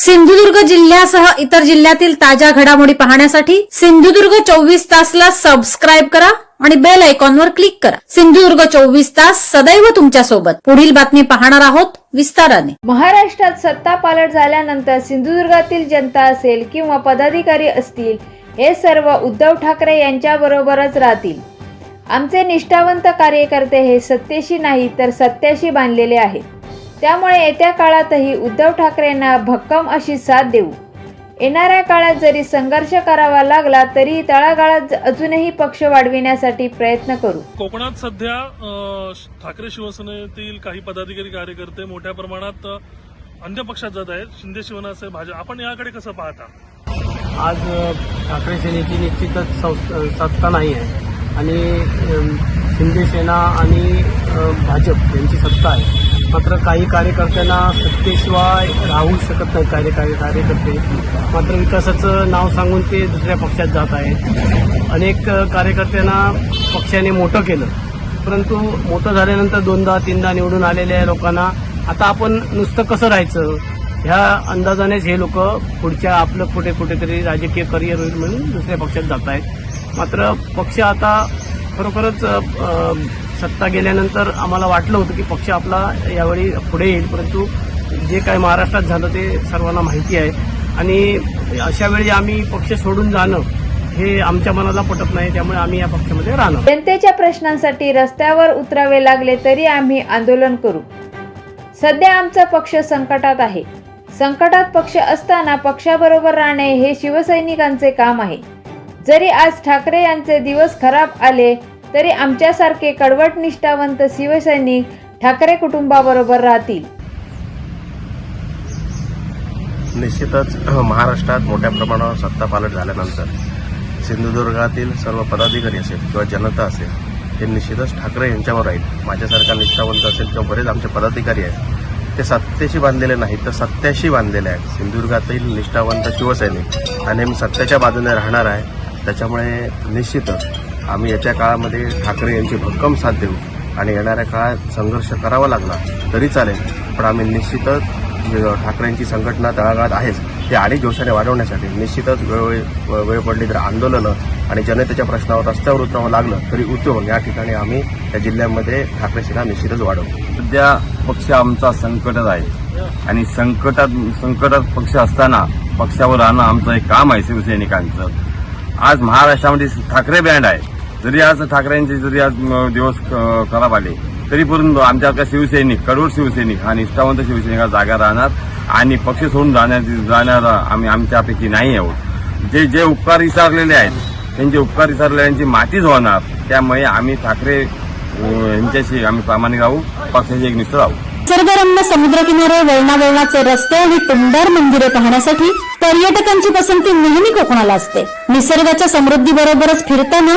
सिंधुदुर्ग जिल्ह्यासह इतर जिल्ह्यातील ताज्या घडामोडी पाहण्यासाठी सिंधुदुर्ग चोवीस तासला सबस्क्राईब करा आणि बेल आयकॉनवर क्लिक करा. सिंधुदुर्ग चोवीस तास सदैव तुमच्यासोबत पुढील बातमी पाहणार आहोत विस्ताराने. महाराष्ट्रात सत्ता पालट झाल्यानंतर सिंधुदुर्गातील जनता असेल किंवा पदाधिकारी असतील हे सर्व उद्धव ठाकरे यांच्याबरोबरच राहतील. आमचे निष्ठावंत कार्यकर्ते हे सत्तेशी नाही तर सत्याशी बांधलेले आहेत. त्यामुळे येत्या काळातही उद्धव ठाकरेंना भक्कम अशी साथ देऊ. येणाऱ्या काळात जरी संघर्ष करावा लागला तरी तळागाळात अजूनही पक्ष वाढविण्यासाठी प्रयत्न करू. कोकणात सध्या ठाकरे शिवसेनेतील काही पदाधिकारी कार्यकर्ते मोठ्या प्रमाणात अन्य पक्षात जात आहेत. शिंदे शिवसेना भाजप. आपण याकडे कसं पाहता? आज ठाकरे सेनेची निश्चितच सत्ता नाही आहे. आणि शिंदे सेना आणि भाजप यांची सत्ता आहे. मात्र काही कार्यकर्त्यांना सत्तेशिवाय राहू शकत नाही कार्यकारी कार्यकर्ते. मात्र विकासाचं नाव सांगून ते दुसऱ्या पक्षात जात आहेत. अनेक कार्यकर्त्यांना पक्षाने मोठं केलं. परंतु मोठं झाल्यानंतर दोनदा तीनदा निवडून आलेल्या लोकांना आता आपण नुसतं कसं राहायचं? ह्या अंदाजानेच हे लोक पुढच्या आपलं कुठे कुठेतरी राजकीय करिअर होईल म्हणून दुसऱ्या पक्षात जात आहेत. मात्र पक्ष आता खरोखरच सत्ता गेल्यानंतर आम्हाला वाटलं होतं की पक्ष आपला यावेळी पुढे येईल परंतु जे काय महाराष्ट्रात झालं ते सर्वांना माहिती आहे. आणि अशा वेळी आम्ही पक्ष सोडून जाणं हे आमच्या मनाला पटत नाही त्यामुळे आम्ही या पक्षामध्ये राहणार. जनतेच्या प्रश्नांसाठी रस्त्यावर उतरावे लागले तरी आम्ही आंदोलन करू. सध्या आमचा पक्ष संकटात आहे. संकटात पक्ष असताना पक्षाबरोबर राहणे हे शिवसैनिकांचे काम आहे. जरी आज ठाकरे यांचे दिवस खराब आले तरी आमच्यासारखे कडवट निष्ठावंत शिवसैनिक ठाकरे कुटुंबाबरोबर राहतील. निश्चितच महाराष्ट्रात मोठ्या प्रमाणावर सत्ता पालट झाल्यानंतर सिंधुदुर्गातील सर्व पदाधिकारी असेल किंवा जनता असेल हे निश्चितच ठाकरे यांच्यावर राहील. माझ्यासारखा निष्ठावंत असेल किंवा बरेच आमचे पदाधिकारी आहेत ते सत्तेशी बांधलेले नाहीत तर सत्याशी बांधलेले आहेत. सिंधुदुर्गातील निष्ठावंत शिवसैनिक आणि मी सत्याच्या बाजूने राहणार आहे. त्याच्यामुळे निश्चितच आम्ही याच्या काळामध्ये ठाकरे यांची भक्कम साथ देऊ आणि येणाऱ्या काळात संघर्ष करावा लागला तरी चालेल. पण आम्ही निश्चितच ठाकरेंची संघटना तळागाळात आहेच ते आणि जोशाने वाढवण्यासाठी निश्चितच वेळ वेळ पडली तर आंदोलनं आणि जनतेच्या प्रश्नावर रस्त्यावर उतरावं लागलं तरी उतरवून या ठिकाणी आम्ही या जिल्ह्यामध्ये ठाकरे सेना निश्चितच वाढवू. सध्या पक्ष आमचा संकटात आहे आणि संकटात संकटात पक्ष असताना पक्षावर राहणं आमचं एक काम आहे शिवसैनिकांचं. आज महाराष्ट्रामध्ये ठाकरे बँड आहे. जरी आज ठाकरेंचे जरी आज दिवस खराब आले तरी परंतु आमच्या शिवसैनिक कडोर शिवसैनिक हा निष्ठावंत शिवसैनिका जागा राहणार आणि पक्ष सोडून जाण्याची जाणार आम्ही आमच्यापैकी नाही आहोत. जे जे उपकार विचारलेले आहेत त्यांचे उपकार विचारलेल्यांची मातीच होणार त्यामुळे आम्ही ठाकरे यांच्याशी आम्ही प्रामाणिक राहू पक्षाशी एक निष्ठ राहू. निसर्गरम्य समुद्रकिनारे वळणावळणाचे रस्ते आणि टुमदार मंदिरे पाहण्यासाठी पर्यटकांची पसंती नेहमी कोकणाला असते. निसर्गाच्या समृद्धी बरोबरच फिरताना